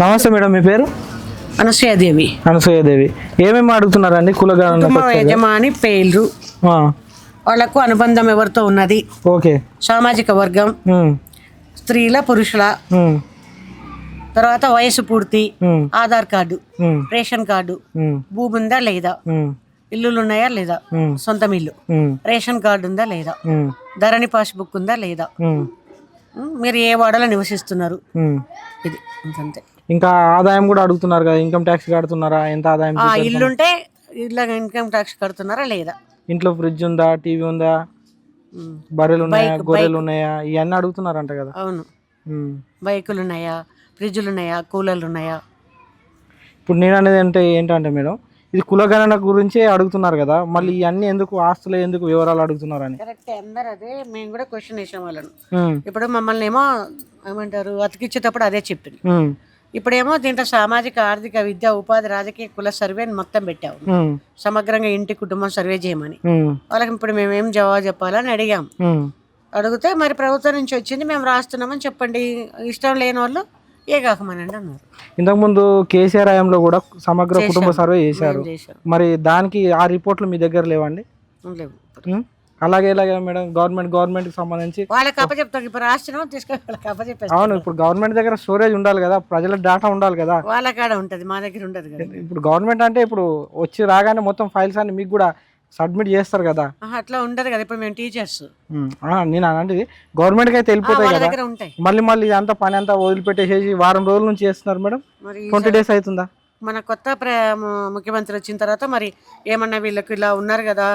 నమస్తే మేడం మీ పేరు? అనసూయాదేవి అనసూయదేవి ఏమేమి అడుగుతున్నారండి కులగణన యజమాని పేర్లు ఆ, వాళ్ళకు అనుబంధం ఎవరితో ఉన్నది? ఓకే. సామాజిక వర్గం. స్త్రీల పురుషుల. తర్వాత వయసు పూర్తి. ఆధార్ కార్డు. Ration card. భూమి ఉందా లేదా? ఇల్లులు ఉన్నాయా లేదా? సొంతం ఇల్లు. రేషన్ కార్డు ఉందా లేదా? ధరణి పాస్బుక్ ఉందా లేదా? మీరు ఏ వాడలో నివసిస్తున్నారు. ఇది. ఇంకంతే ఇంకా ఆదాయం కూడా అడుగుతున్నారు కదా ఇన్కమ్ ట్యాక్స్ కడుతున్నారా ఎంత ఆదాయం ఇల్లుంటే ఇల్లు ఇన్కమ్ ట్యాక్స్ కడుతున్నారా లేదా? ఇంట్లో ఫ్రిడ్జ్ ఉందా టీవీ ఉందా? బర్రెలు ఉన్నాయా గొర్రెలు ఉన్నాయా? ఇవన్నీ అడుగుతున్నారంట కదా. అవును. బైకులు ఉన్నాయా ఫ్రిడ్జ్లు ఉన్నాయా కూలర్లు ఉన్నాయా? ఇప్పుడు నేను అనేది అంటే ఏంటంటే మేడం ఇది కులగణన గురించే అడుగుతున్నారు కదా మళ్ళీ ఇవన్నీ ఎందుకు ఆస్తులు ఎందుకు వివరాలు అడుగుతున్నారని? కరెక్ట్ అందరు అదే మేము కూడా క్వశ్చన్ వేసాం వాళ్ళను ఇప్పుడు మమ్మల్ని ఏమో ఏమంటారు అతికిచ్చేటప్పుడు అదే చెప్పింది. ఇప్పుడేమో దీంట్లో సామాజిక ఆర్థిక విద్య ఉపాధి రాజకీయ కుల సర్వే అని మొత్తం పెట్టాము ఉమ్, సమగ్రంగా ఇంటి కుటుంబం సర్వే చేయమని. వాళ్ళకి ఇప్పుడు మేము ఏం జవాబు చెప్పాలని అడిగాం. అడిగితే మరి ప్రభుత్వం నుంచి వచ్చింది మేము రాస్తున్నామని చెప్పండి. ఇష్టం లేని వాళ్ళు ఏ కాకమనండి అన్నారు. ఇంతకుముందు కేసీఆర్ హయాంలో కూడా సమగ్ర కుటుంబ సర్వే చేశారు. మరి దానికి ఆ రిపోర్ట్లు మీ దగ్గర లేవండి? లేవు? అలాగే ఇలాగే మేడం గవర్నమెంట్ గవర్నమెంట్కి సంబంధించి వాళ్ళకి అప్పచెప్తాం ఇప్పుడు రాస్తున్నాం తీసుకొని వాళ్ళకి అప్పచెప్పేస్తాం అవును ఇప్పుడు గవర్నమెంట్ దగ్గర స్టోరేజ్ ఉండాలి కదా ప్రజల డేటా ఉండాలి కదా. వాళ్ళ కాడ ఉంటుంది మా దగ్గర ఉండదు కదా. ఇప్పుడు గవర్నమెంట్ అంటే ఇప్పుడు వచ్చి రాగానే మొత్తం ఫైల్స్ అన్ని మీకు కూడా సబ్మిట్ చేస్తారు కదా. ఆహా, అట్లా ఉండదు కదా ఇప్పుడు మేము టీచర్స్ ఉమ్, ఆ, నేను అంటే గవర్నమెంట్కి అయితే వెళ్ళిపోతాయి వాళ్ళ కదా. దగ్గర ఉంటాయి. మళ్ళీ మళ్ళీ ఇదంతా పని అంతా వదిలిపెట్టేసేసి వారం రోజుల నుంచి చేస్తున్నారు మేడం. మరి ట్వంటీ డేస్ అవుతుందా? మన కొత్త ప్ర ము- ముఖ్యమంత్రి వచ్చిన తర్వాత మరి ఏమన్నా వీళ్ళకి ఇలా ఉన్నారు కదా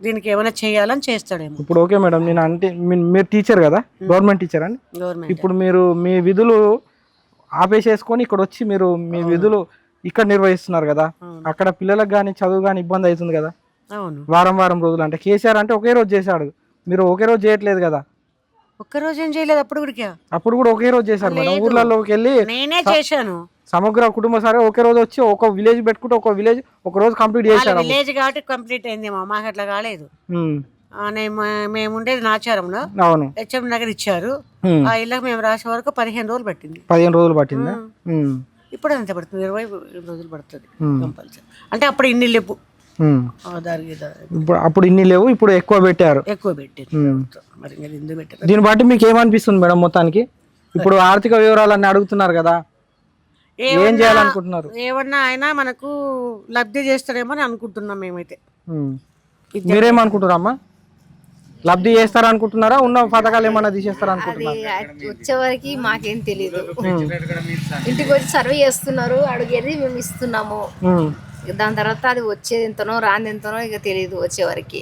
దీనికి ఏమైనా చేయాలని చేస్తాడేమో. ఇప్పుడు ఓకే మేడం నేను అంటే మీ- మీరు టీచర్ కదా? గవర్నమెంట్ టీచర్ అండి? గవర్నమెంట్ ఇప్పుడు మీరు మీ విధులు ఆపేసేసుకొని ఇక్కడ వచ్చి మీరు మీ విధులు ఇక్కడ నిర్వహిస్తున్నారు కదా? అవును. అక్కడ పిల్లలకు కానీ చదువు కానీ ఇబ్బంది అవుతుంది కదా? అవును. వారం వారం రోజులు అంటే కేసీఆర్ అంటే ఒకే రోజు చేశాడు. మీరు ఒకే రోజు చేయట్లేదు కదా? ఒక్కరోజు ఏం చేయలేదు అప్పుడు కూడా అప్పుడు కూడా ఒకే రోజు చేశారు మేడం. లేదు. ఊర్లలోకి వెళ్ళి నేనే చేశాను. సమగ్ర కుటుంబ సరే ఒకే రోజు వచ్చి ఒక విలేజ్ పెట్టుకుంటే ఒక విలేజ్ ఒక రోజు కంప్లీట్ చేశారు విలేజ్ కాబట్టి కంప్లీట్ అయిందేమో మాకు అట్లా కాలేదు. మేము ఉండేది నాచారంలో. అవును. హెచ్ఎం నగర్ ఇచ్చారు. ఆ ఇళ్ళకి మేము రాసే వరకు పదిహేను రోజులు పట్టింది. పదిహేను రోజులు పట్టిందా? ఇప్పుడు అంతే పడుతుంది ఇరవై రోజులు పడుతుంది కంపల్సరీ అంటే అప్పుడు ఇన్ని లేవు. ఇప్పుడు అప్పుడు ఇన్ని లేవు ఇప్పుడు ఎక్కువ పెట్టారు. ఎక్కువ పెట్టారు? దీన్ని బట్టి మీకు ఏమనిపిస్తుంది మేడం మొత్తానికి? ఇప్పుడు ఆర్థిక వివరాలన్నీ అడుగుతున్నారు కదా. ఏం ఏమన్నా చేయాలనుకుంటున్నారు? ఏమన్నా ఆయన మనకు లబ్ధి చేస్తాడేమో అని అనుకుంటున్నాం మేమైతే. మీరేమనుకుంటున్నారమ్మా? లబ్ధి చేస్తారా అనుకుంటున్నారా ఉన్న పథకాలు ఏమన్నా తీసేస్తారా అనుకుంటున్నారా వచ్చేవరకు మాకేం తెలియదు ఇంటికి వచ్చి సర్వే చేస్తున్నారు. అడిగేది మేము ఇస్తున్నాము. దాని తర్వాత అది వచ్చేది ఎంతనో రాంది ఎంతనో ఇక తెలియదు వచ్చేవరకు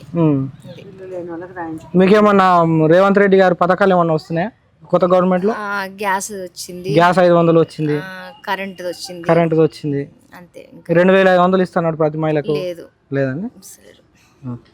మీకేమన్నా రేవంత్ రెడ్డి గారి పథకాలు ఏమన్నా వస్తున్నాయా కొత్త గవర్నమెంట్లో గ్యాస్ వచ్చింది. గ్యాస్ ఐదు వందలు వచ్చింది. కరెంట్ వచ్చింది కరెంట్ వచ్చింది అంతే రెండు వేల ఐదు వందలు ఇస్తున్నాడు ప్రతి మహిళకు? లేదు. లేదండి.